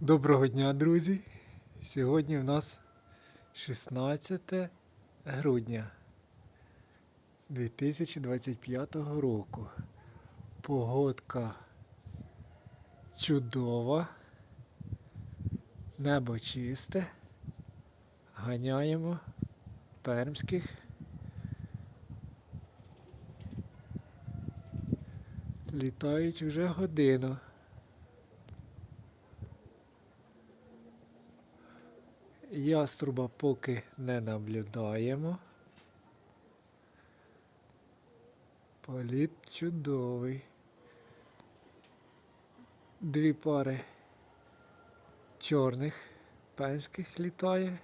Доброго дня, друзі! Сьогодні в нас 16 грудня 2025 року. Погодка чудова, небо чисте. Ганяємо пермських. Літають вже годину. Яструба поки не наблюдаємо. Політ чудовий. Дві пари чорних пенських літає.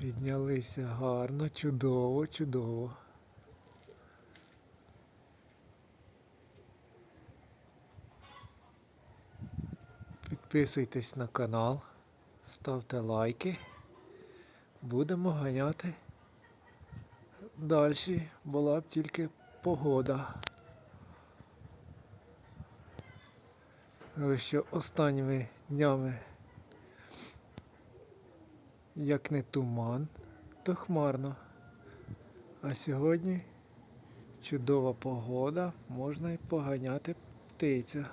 Піднялися гарно, чудово, чудово. Підписуйтесь на канал, ставте лайки. Будемо ганяти. Далі була б тільки погода. Що останніми днями, як не туман, то хмарно. А сьогодні чудова погода, можна і поганяти птиця.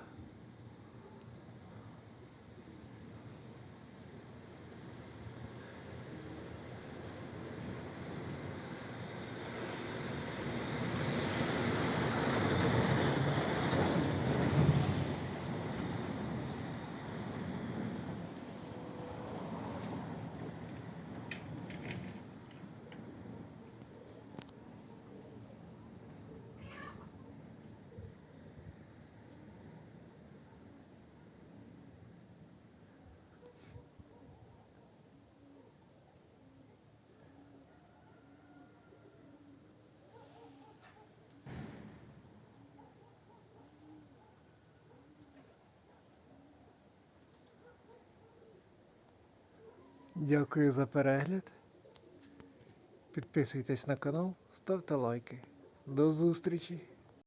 Дякую за перегляд. Підписуйтесь на канал, ставте лайки. До зустрічі!